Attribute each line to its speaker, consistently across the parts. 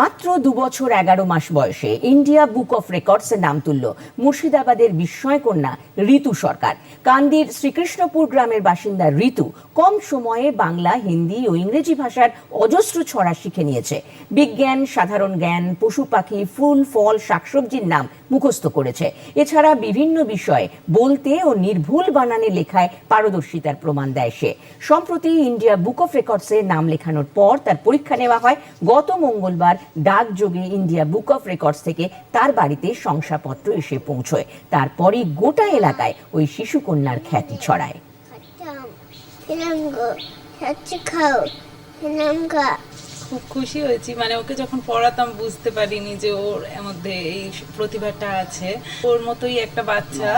Speaker 1: মাত্র দু বছর এগারো মাস বয়সে ইন্ডিয়া বুক অফ রেকর্ডসের নাম তুলল মুর্শিদাবাদের বিস্ময়কন্যা ঋতু সরকার। কান্দির শ্রীকৃষ্ণপুর গ্রামের বাসিন্দা ঋতু কম সময়ে বাংলা, হিন্দি ও ইংরেজি ভাষার অজস্র ছড়া শিখে নিয়েছে। বিজ্ঞান, সাধারণ জ্ঞান, পশু পাখি, ফুল, ফল, শাকসবজির নাম মুখস্থ করেছে। এছাড়া বিভিন্ন বিষয়ে বলতে ও নির্ভুল বানানে লেখায় পারদর্শিতার প্রমাণ দেয় সে। সম্প্রতি ইন্ডিয়া বুক অফ রেকর্ডসে নাম লেখানোর পর তার পরীক্ষা নেওয়া হয় গত মঙ্গলবার ডাকযোগে ইন্ডিয়া বুক অফ রেকর্ডস থেকে তার বাড়িতে শংসাপত্র এসে পৌঁছয়। তারপরে গোটা এলাকায় ওই শিশুকন্যার খ্যাতি ছড়ায়।
Speaker 2: খাতাম খাও। ফিলামগা
Speaker 3: খুব খুশি হয়েছি। মানে ওকে যখন পড়াতাম বুঝতে পারিনি যে ওর মধ্যে এই প্রতিভাটা আছে। ওর মতোই একটা বাচ্চা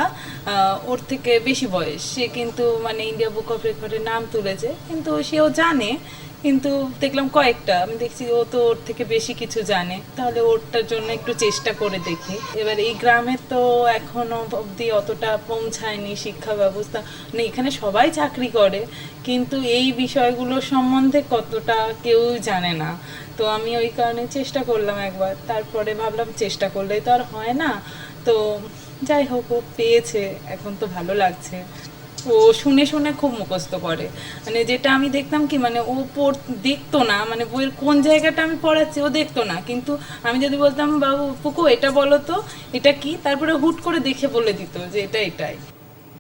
Speaker 3: ওর থেকে বেশি বয়স। সে কিন্তু মানে ইন্ডিয়া বুক অফ রেকর্ডের নাম তুলেছে। কিন্তু সেও জানে। কিন্তু দেখলাম কয়েকটা। আমি দেখছি ও তো ওর থেকে বেশি কিছু জানে। তাহলে ওরটার জন্য একটু চেষ্টা করে দেখি। এবার এই গ্রামে তো এখনও অবধি অতটা পৌঁছায়নি শিক্ষা ব্যবস্থা। মানে এখানে সবাই চাকরি করে। কিন্তু এই বিষয়গুলো সম্বন্ধে কতটা কেউ জানে না। তো আমি ওই কারণে চেষ্টা করলাম একবার। তারপরে ভাবলাম চেষ্টা করলেই তো আর হয় না। তো যাই হোক, ও পেয়েছে। এখন তো ভালো লাগছে। ও শুনে শুনে খুব মুখস্থ করে। মানে যেটা আমি দেখতাম কি মানে ও পড়, দেখতো না। মানে বইয়ের কোন জায়গাটা আমি পড়াচ্ছি, ও দেখতো না। কিন্তু আমি যদি বলতাম, বাবু পুকু এটা বলো তো, এটা কি? তারপরে হুট করে দেখে বলে দিত যে, এটা এটাই।